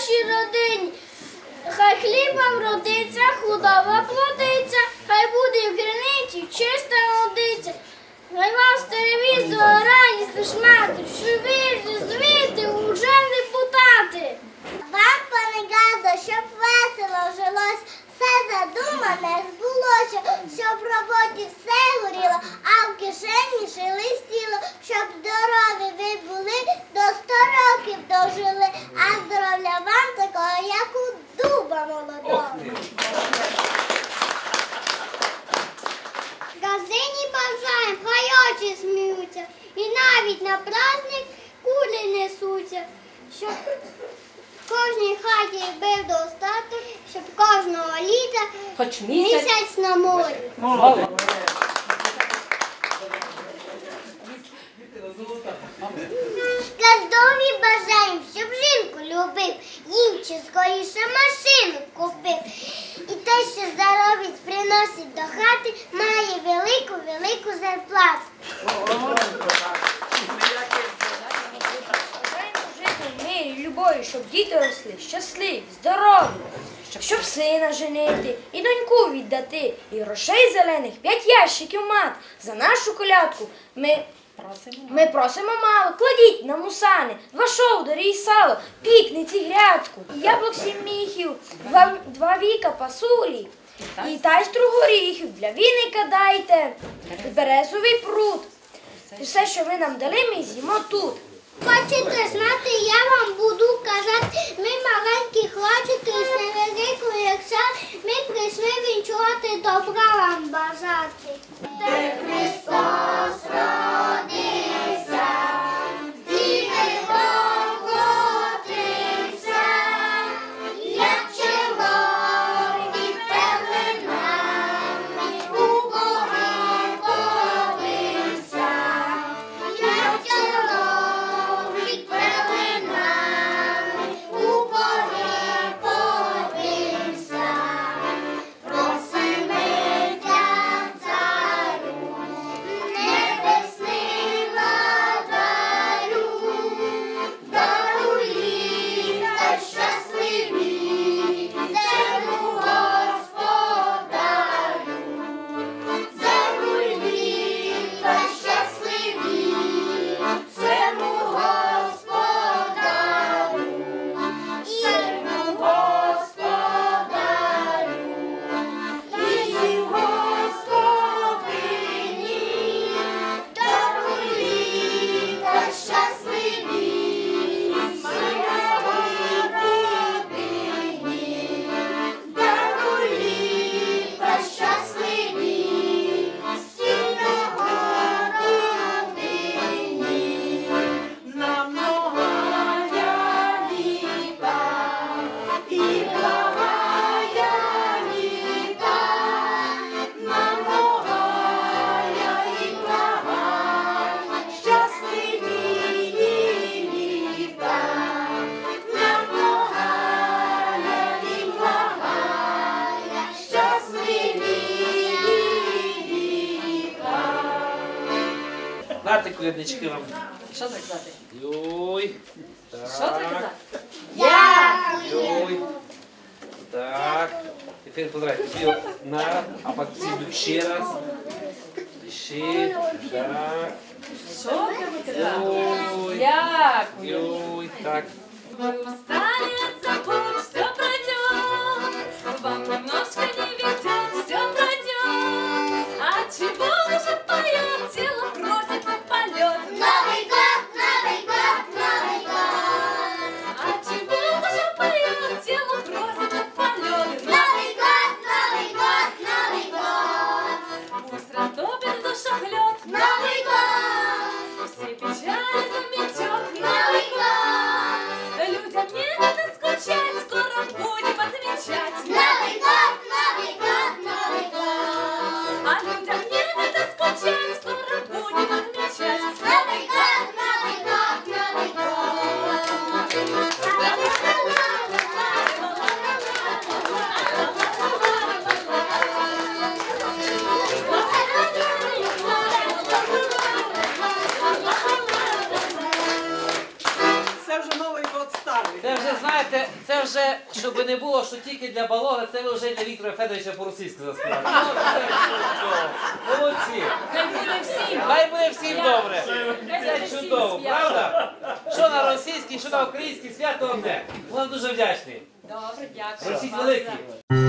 вашій родині. Хай хлібом родиться, худоба плодиться, хай буде в криниці чиста водиця. Хай вам з телевізора радість шмати, що вірте, звідти очі сміються, і навіть на праздник кулі несуться, щоб в кожній хаті був достаток, щоб кожного літа Хоч місяць. місяць на морі. Молодець. Газдові бажаєм, щоб жінку любив, їм чи скоріше машину купив. І те, що заробить, приносить до хати, має велику, велику зарплату. Любові, щоб діти росли щасливі, здорові, щоб сина женити і доньку віддати, і грошей зелених п'ять ящиків мат. За нашу колядку ми, ми просимо мало, кладіть на мусани, два шовдорі і сало, пікниці грядку, яблук сім міхів, два, два віка пасулі. І тайстру горіхів для віника дайте, і березовий пруд. І все, що ви нам дали, ми з'їмо тут. Хочете знати, я вам Нате вам. Що так казати? Йой. Що так казати? Йой. Так. Тепер поздравляю. Всі на, а потім ще раз. Ще. Так. Що треба казати? Йой. Дякую. Йой. Так. Знаєте, це вже, щоб не було, що тільки для балога, це ви вже для Віктора Федоровича по-російськи заспівали. Ну, це чудово. Молодці. Хай буде всім. Хай буде всім добре. Це чудово, правда? Що на російській, що на українській свято одне. Ми вам дуже вдячні. Добре, дякую. Вам великі.